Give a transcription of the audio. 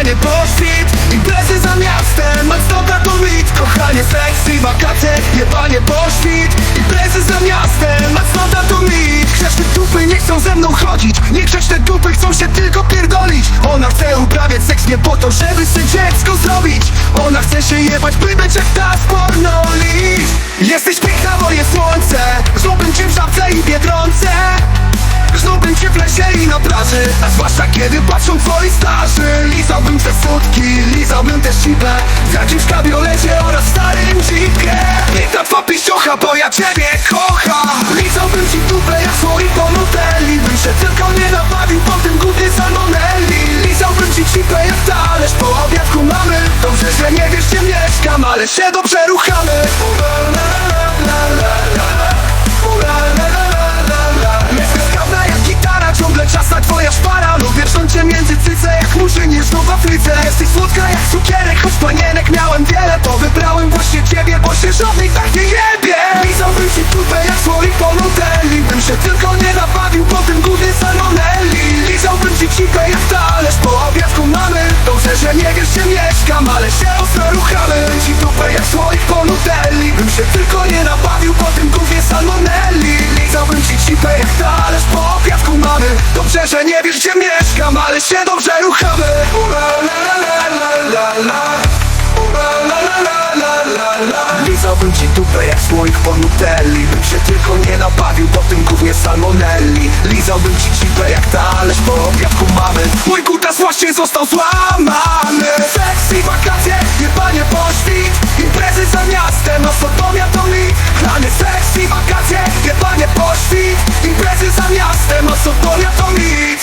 Jebanie poświt, imprezy za miastem Macnota to mit, kochanie, seks wakacje Jebanie poświt, imprezy za miastem Macnota to mit Grzeczne dupy nie chcą ze mną chodzić. Niegrzeczne dupy chcą się tylko pierdolić. Ona chce uprawiać seks nie po to, żeby sobie dziecko zrobić. Ona chce się jebać, by być jak ta plaży A zwłaszcza kiedy patrzą twoi starzy. Lizałbym te sutki, lizałbym te szibę W jakimś kabriolecie oraz starym jeepie Piękna twa piściocha, bo ja ciebie kocham. Lizałbym ci dupę jak słoik po nutelli. Bym się tylko nie nabawił po tym gównie salmonelli. Lizałbym ci cipę jak talerz. Po obiadku mamy Dobrze, że nie wiesz gdzie mieszkam, ale się dobrze żadnej tak nie jebie Lizałbym ci dupę jak słoik Bym się tylko nie nabawił po tym gównie salmonelli. Lizałbym ci cipę jak talerz po obiadku mamy. Dobrze, że nie wiesz gdzie mieszkam, ale się ostro ruchamy. Ci dupę jak słoik Bym się tylko nie nabawił po tym gównie salmonelli. Lizałbym ci cipę jak talerz po obiadku mamy. Dobrze, że nie wiesz gdzie mieszkam, ale się dobrze ruchamy ci dupę jak słoik po nutelli Bym się tylko nie nabawił po tym gównie salmonelli. Lizałbym ci cipę jak talerz po obiadku mamy. Mój kutas właśnie został złamany. Seks i wakacje, jebanie poświt Imprezy za miastem, no Sotomia to mi Chlany seks i wakacje, jebanie poświt Imprezy za miastem, no Sotomia to mi